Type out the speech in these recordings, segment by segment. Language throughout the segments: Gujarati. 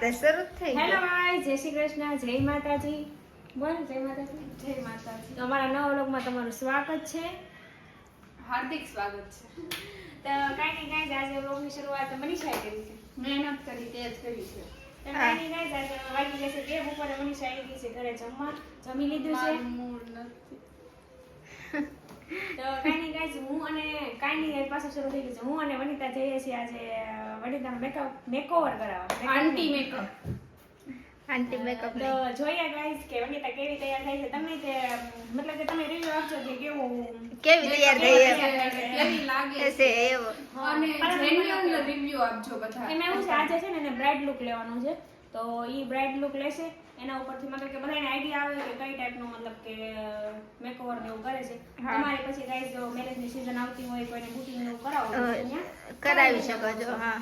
તો શરૂ થઈ હેલો ગાઈસ જય શ્રી કૃષ્ણ જય માતાજી. બોલ જય માતાજી. જય માતાજી. અમારા નવા વ્લોગમાં તમારું સ્વાગત છે. હાર્દિક સ્વાગત છે. તો કાંઈ નહીં કાંઈ આજે વ્લોગની શરૂઆત મનીષાએ કરી છે. મહેનત કરી તે જ કરી છે. તો કાંઈ નહીં આજે વાગી જશે બે બપોરે મનીષા આવી ગઈ છે ઘરે જમવા. જમી લીધું છે? મૂળ નથી. તો કાંઈ નહીં કાંઈ હું અને કાંઈ નહીં પાછું શરૂ થઈ ગયું છે. હું અને વનિતા જઈએ છીએ આજે વનિતાનો મેકઅપ મેકઓવર કરાવવા આંટી મેકઅપ આંટી મેકઅપ તો જોઈએ ગાઈસ કે વનિતા કેવી તૈયાર થાય છે. તમે તે મતલબ કે તમે રિવ્યુ આપજો કે કેવું? કેવી તૈયાર થઈ છે? કેવી લાગે છે એવો. અને જેન્યુઅલ રિવ્યુ આપજો બધા. એમાં એવું છે આજે છે ને બ્રાઇડ લુક લેવાનું છે. તો ઈ બ્રાઇડ લુક લેશે. એના ઉપરથી મતલબ કે બધાને આઈડિયા આવે કે કઈ ટાઈપનું મતલબ કે મેકઓવર ને એવું કરે છે. તમારે પછી ગાઈસ જો મેરેજની સીઝન આવતી હોય કોઈને બુકિંગ ને અહીંયા કરાવી શકો છો. હા.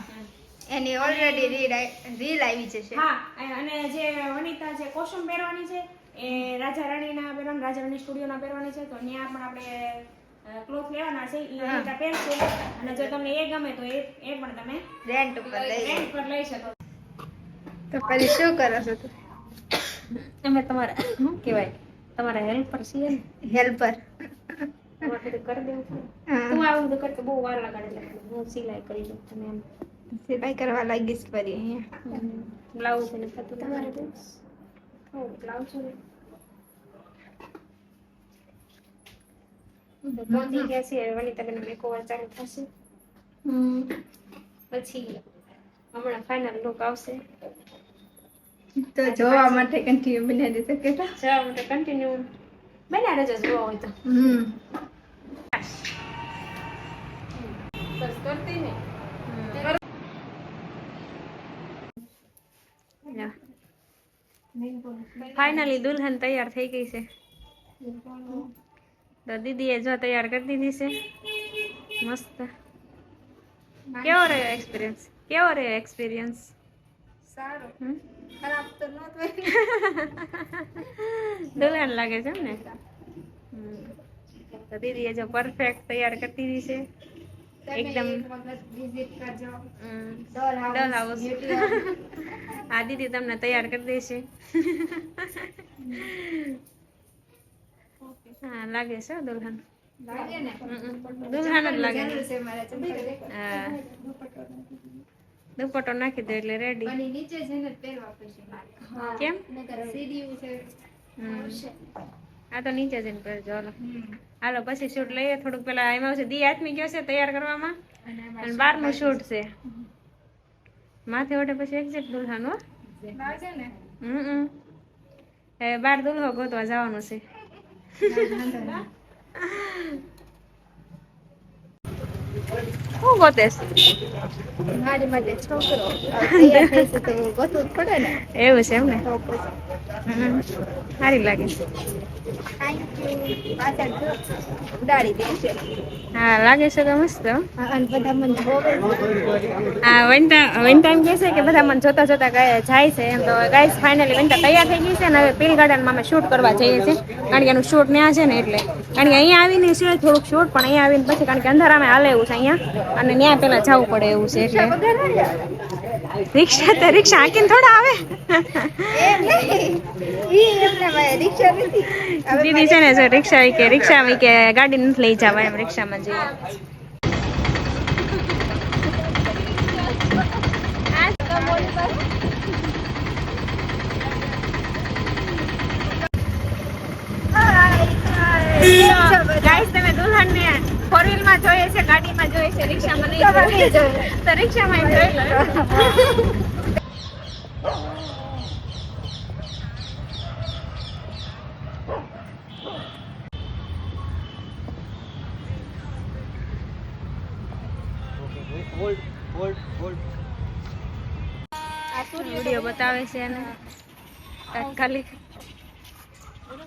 એની ઓલરેડી રીલ રીલ આવી જશે. હા અને જે વનિતા જે કોસ્ટ્યુમ પહેરવાની છે એ રાજા રાણીના પહેરવાની રાજા રાણી સ્ટુડિયોના પહેરવાની છે તો ત્યાં પણ આપણે ક્લોથ લેવાના છે. એ વનિતા પહેરશે. અને જો તમને એ ગમે તો એ એ પણ તમે રેન્ટ ઉપર લઈ રેન્ટ પર લઈ શકો. તો પછી શું કરો છો તમે અમે તમારા શું કહેવાય? તમારા હેલ્પર છીએ ને? હેલ્પર કરી દેવું તું આવું બધું કરતો બહુ વાર લગાડે એટલે હું સિલાઈ કરી દઉં તમે એમ. સિલાઈ કરવા લાગીશ ફરી અહીંયા. બ્લાઉઝ અને થતું તમારે બ્લાઉઝ ને. પહોંચી ગયા છે? વનિતાબેન મેકઓવર ચાલુ થશે. પછી હમણાં ફાઇનલ લુક આવશે. તો જોવા માટે કન્ટિન્યુ બનાવી દેતો કેટલા જોવા માટે કન્ટિન્યુ બન્યા રહેજો જોવા હોય તો. હમ. બસ કરતી ને. ફાઇનલી દુલ્હન તૈયાર થઈ ગઈ છે. તો દીદીએ જો તૈયાર કરી દીધી છે. મસ્ત. કેવો રહ્યો એક્સપિરિયન્સ કેવો રહ્યો એક્સપિરિયન્સ સારું. ખરાબ તો ન દુલ્હન લાગે છે ને હમ. તો દીદીએ જો પરફેક્ટ તૈયાર કરતી રહી છે. એકદમ. ડોલ હાઉસ આ દીદી તમને તૈયાર કરી દેશે હા લાગે છે દુલ્હન. દુલ્હન જ લાગે. છે હા. દુપટ્ટો નાખી દો એટલે રેડી અને નીચે જઈને પહેરવા પડશે મારે. કેમ? સીડીયું છે આ તો નીચે જઈને પહેરજો હાલો. હાલો પછી શૂટ લઈએ. થોડુંક પેલા એમાં આવશે દી આત્મી ગયો છે તૈયાર કરવામાં. અને બારનું શૂટ છે. માથે ઓઢે પછી એક્ઝેક્ટ દુલ્હાનું હમ હમ. એ બાર દુલ્હો ગોતવા જવાનું છે. શું ગોતેશ મારી માટે છોકરો. તો ગોતવું પડે ને. એવું છે એમ ને. સારી લાગે. હા લાગે છે તો મસ્ત હો. વનિતા વનિતા એમ કહે છે કે બધા મને જોતા જોતા જાય છે. એમ તો ગાઈસ ફાઇનલી વનિતા તૈયાર થઈ ગઈ છે ને હવે પીલ ગાર્ડનમાં અમે શૂટ કરવા જઈએ છીએ. કારણ કે એનું શૂટ ત્યાં છે ને એટલે. કારણ કે અહીંયા આવીને છે થોડુંક શૂટ પણ અહીંયા આવીને પછી કારણ કે અંધારામાં હાલે એવું છે. અહીંયા. અને ત્યાં પેલા જવું પડે એવું છે એટલે. રિક્ષા તો રિક્ષા હાકીને થોડા આવે. રિક્ષા દીદી છે ને રિક્ષા કે રિક્ષામાં કે ગાડી નથી લઈ જવા એમ રિક્ષામાં જઈએ. ગાઈસ તમે દુલ્હન ને ફોર વ્હીલમાં જોઈએ છે ગાડીમાં જોઈએ છે રિક્ષામાં નહીં જોઈએ. જોઈએ. તો રિક્ષામાં જોઈ લો વીડિયો બતાવે છે અને તાત્કાલિક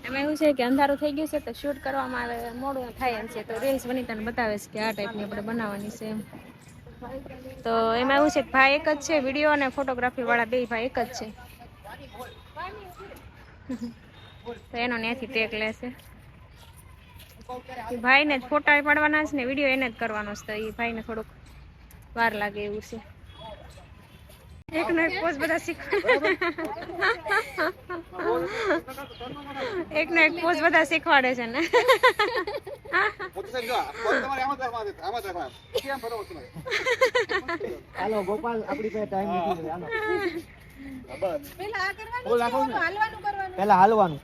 એમાં એવું છે કે અંધારું થઈ ગયું છે તો શૂટ કરવામાં આવે, મોડું થાય એમ છે. તો રીલ્સ વનિતાને બતાવે છે કે આ ટાઈપની આપણે બનાવવાની છે તો એમાં એવું છે કે ભાઈ એક જ છે વીડિયો અને ફોટોગ્રાફી વાળા બે ભાઈ એક જ છે. તો એનો ત્યાંથી ટેક લેશે ભાઈને જ ફોટા પાડવાના છે ને વીડિયો એને જ કરવાનો છે તો એ ભાઈને થોડુંક વાર લાગે એવું છે. એકનો એક પોઝ બધા શીખવાડે એકનો એક પોઝ બધા શીખવાડે છે ને. હાલો ગોપાલ આપણી પાસે ટાઈમ નથી પેલા હાલવાનું પેલા હાલવાનું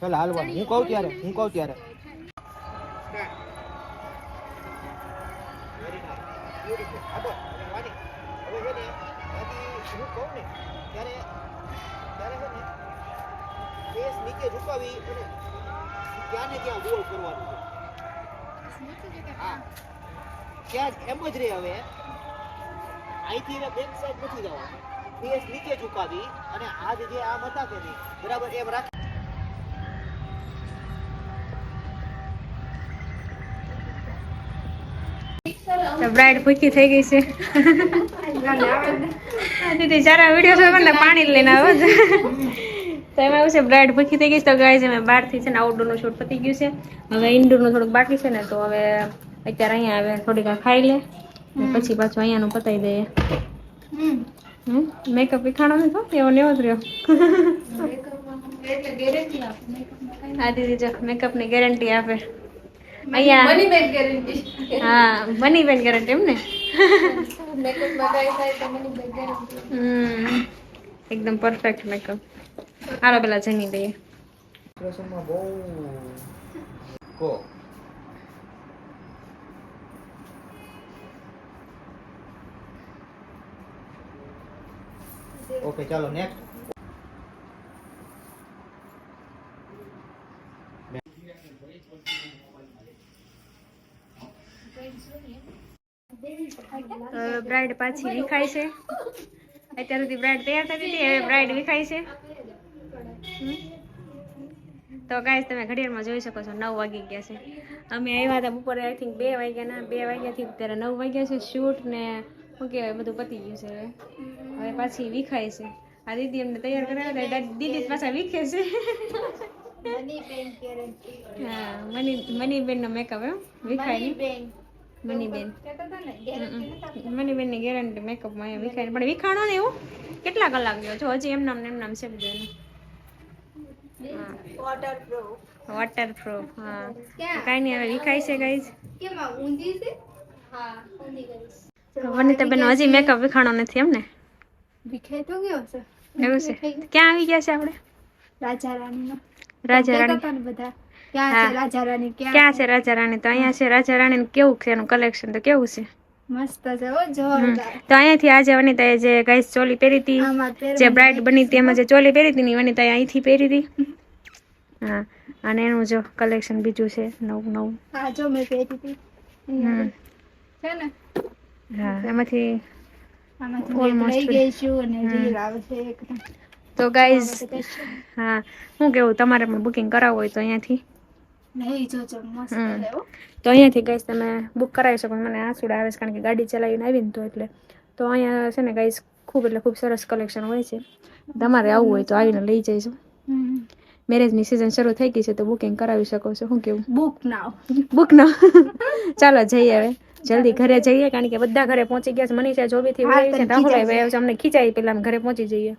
પેલા હાલવાનું. હું કહું ત્યારે હું કહું ત્યારે. હું કહું ત્યારે નીચે ઝુકાવી અને ત્યાં ને ત્યાં ગોળ કરવાનું છે. હા. ત્યાં જ એમ જ રહે હવે. અહીંથી એને બેક સાઈડ નથી જવાનું. કેસ નીચે ઝુકાવી અને આ જે આમ હતા કે નહીં, બરાબર એમ રાખ બ્રાઇડ ભૂકી થઈ ગઈ છે. દીદી જરા વીડિયો જોયો ને પાણી લઈને આવો તો એમાં એવું છે બ્રાઇડ ભૂખી થઈ ગઈ તો ગાય અમે બહારથી છે ને આઉટડોરનું શૂટ પતી ગયું છે. હવે ઇન્ડોરનું થોડુંક બાકી છે ને તો હવે અત્યારે અહીંયા આવે થોડીક ખાઈ લે. પછી પાછું અહીંયાનું પતાવી દઈએ. મેકઅપ વિખાણો ને તો એવો એવો જ રહ્યો. એટલે હા દીદી જો મેકઅપની ગેરંટી આપે. અહીંયા મની બેન ગેરંટી હા મની બેન ગેરંટી એમ ને મેકઅપ મગાઈ થાય તો મની બેન ગેરંટી હમ એકદમ પરફેક્ટ મેકઅપ હાલો પેલા જમી દઈએ એક્સપ્રેશનમાં બહુ કો. ઓકે ચાલો નેક્સ્ટ બ્રાઇડ પાછી વિખાય છે. અત્યાર સુધી બ્રાઇડ તૈયાર થતી હતી હવે બ્રાઇડ વિખાય છે. તો ગાય તમે ઘડિયાળમાં જોઈ શકો છો નવ વાગી ગયા છે. અમે આવ્યા હતા બપોરે આઈ થિંક બે વાગ્યા ના બે વાગ્યાથી અત્યારે નવ વાગ્યા છે. શૂટ ને શું કહેવાય બધું પતી ગયું છે. હવે હવે પાછી વિખાય છે. આ દીદી એમને તૈયાર કરાવ્યા હતા દીદી પાછા વિખે છે. મની હા મની મનીબેનનો મેકઅપ એમ. વિખાય મની મનીબેન બેન. ની ગેરંટી મનીબેનની ગેરંટી મેકઅપમાં અહીંયા વિખાય પણ વિખાણો ને એવું? કેટલા કલાક ગયો? છો હજી એમનામ ને એમનામ છે બધું એનું. વોટર પ્રૂફ વોટરપ્રૂફ હા. કાંઈ નહીં હવે વિખાય છે ગાઈઝ. કેમાં ઊંધી છે? હા ઊંધી ગઈ વનિતાબેન હજી મેકઅપ વિખાણો નથી એમ ને? વિખે તો ગયો છે. એવું છે. ક્યાં આવી ગયા છે આપણે? રાજા રાણીનો રાજા રાણી બધા? ક્યાં છે રાજા રાણી ક્યાં ક્યાં છે રાજા રાણી તો અહીંયા છે રાજા રાણી કેવું છે એનું કલેક્શન તો કેવું છે? મસ્ત છે ઓ જોરદાર. તો અહીંયાથી આજે વનિતાએ જે ગાઈસ ચોલી પહેરી હતી જે બ્રાઇડ બની હતી એમાં જે ચોલી પહેરી હતી ને વનિતાએ અહીંથી પહેરી હતી. હા અને એનું જો કલેક્શન બીજું છે નવું નવું. હા જો મેં પહેરી હતી. છે ને? હા એમાંથી તો ગાઈઝ હા હું કેવું તમારે પણ બુકિંગ કરાવવું હોય તો અહીંયાથી. જોજો મસ્ત. તો અહીંયાથી ગઈશ તમે બુક કરાવી શકો મને આંસુડા આવે છે કારણ કે ગાડી ચલાવીને આવીને તો એટલે. તો અહીંયા છે ને ગઈશ ખૂબ એટલે ખૂબ સરસ કલેક્શન હોય છે. તમારે આવવું હોય તો આવીને લઈ જઈશું મેરેજ મેરેજની સિઝન શરૂ થઈ ગઈ છે તો બુકિંગ કરાવી શકો છો. શું કેવું? બુક ના બુક ના ચાલો જઈએ હવે. જલ્દી ઘરે જઈએ કારણ કે બધા ઘરે પહોંચી ગયા છે. મનીષા જોબીથી અમને ખીચાય પેલા ઘરે પહોંચી જઈએ.